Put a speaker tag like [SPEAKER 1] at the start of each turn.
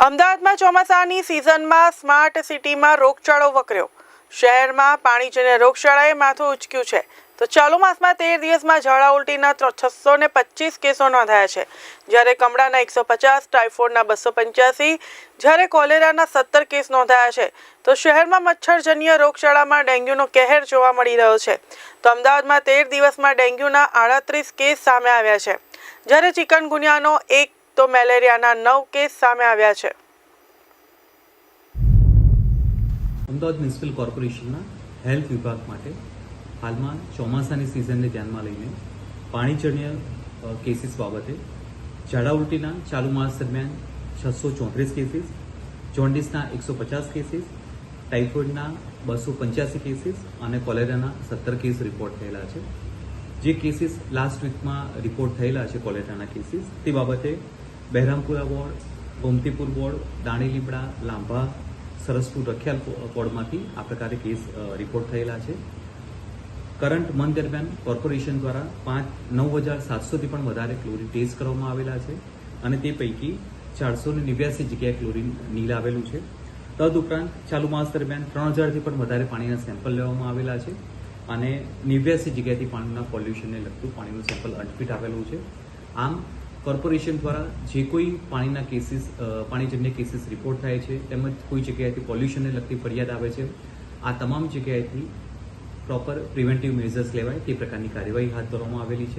[SPEAKER 1] અમદાવાદમાં ચોમાસાની સિઝનમાં સ્માર્ટ સિટીમાં રોગચાળો વકર્યો. શહેરમાં પાણીજન્ય રોગચાળાએ માથું ઉચક્યું છે. તો ચાલુ માસમાં તેર દિવસમાં ઝાડા ઉલટીના છસો ને પચીસ કેસો નોંધાયા છે. જ્યારે કમળાના એકસો પચાસ, ટાઇફોઇડના બસો પંચ્યાસી, જ્યારે કોલેરાના સત્તર કેસ નોંધાયા છે. તો શહેરમાં મચ્છરજન્ય રોગચાળામાં ડેન્ગ્યુનો કહેર જોવા મળી રહ્યો છે. તો અમદાવાદમાં તેર દિવસમાં ડેન્ગ્યુના આડત્રીસ કેસ સામે આવ્યા છે. જ્યારે ચિકનગુનિયાનો એક તો મેલેરિયાના નવ કેસ સામે આવ્યા છે.
[SPEAKER 2] અમદાવાદ મ્યુનિસિપલ કોર્પોરેશનના હેલ્થ વિભાગ માટે હાલમાં ચોમાસાની સિઝનને ધ્યાનમાં લઈને પાણીજન્ય કેસીસ બાબતે ઝાડા ઉલટીના ચાલુ માસ દરમિયાન છસો ચોત્રીસ કેસીસ, જોન્ડિસના એકસો પચાસ કેસીસ, ટાઇફોઇડના બસો પંચ્યાસી કેસીસ અને કોલેરાના સત્તર કેસ રિપોર્ટ થયેલા છે. જે કેસીસ લાસ્ટ વીકમાં રિપોર્ટ થયેલા છે કોલેરાના કેસીસ, તે બાબતે બહેરામપુરા વોર્ડ, ગોમતીપુર વોર્ડ દાણીલીમડા લાંભા, સરસપુર, રખિયાલ વોર્ડમાંથી આ પ્રકારે કેસ રિપોર્ટ થયેલા છે. કરંટ મંથ દરમિયાન કોર્પોરેશન દ્વારા પાંચ, નવ હજાર સાતસોથી પણ વધારે ક્લોરિન ટેસ્ટ કરવામાં આવેલા છે અને તે પૈકી ચારસો ને નેવ્યાસી જગ્યાએ ક્લોરિન નીલ આવેલું છે. તદઉપરાંત ચાલુ માસ દરમિયાન ત્રણ હજારથી પણ વધારે પાણીના સેમ્પલ લેવામાં આવેલા છે અને નેવ્યાસી જગ્યાએથી પાણીના પોલ્યુશનને લગતું પાણીનું સેમ્પલ અટપીટ આવેલું છે. આમ કોર્પોરેશન દ્વારા જે કોઈ પાણીના કેસીસ પાણીજન્ય કેસીસ રિપોર્ટ થાય છે, તેમજ કોઈ જગ્યાએથી પોલ્યુશનને લગતી ફરિયાદ આવે છે, આ તમામ જગ્યાએથી પ્રોપર પ્રિવેન્ટિવ મેઝર્સ લેવાય તે પ્રકારની કાર્યવાહી હાથ ધરવામાં આવેલી છે.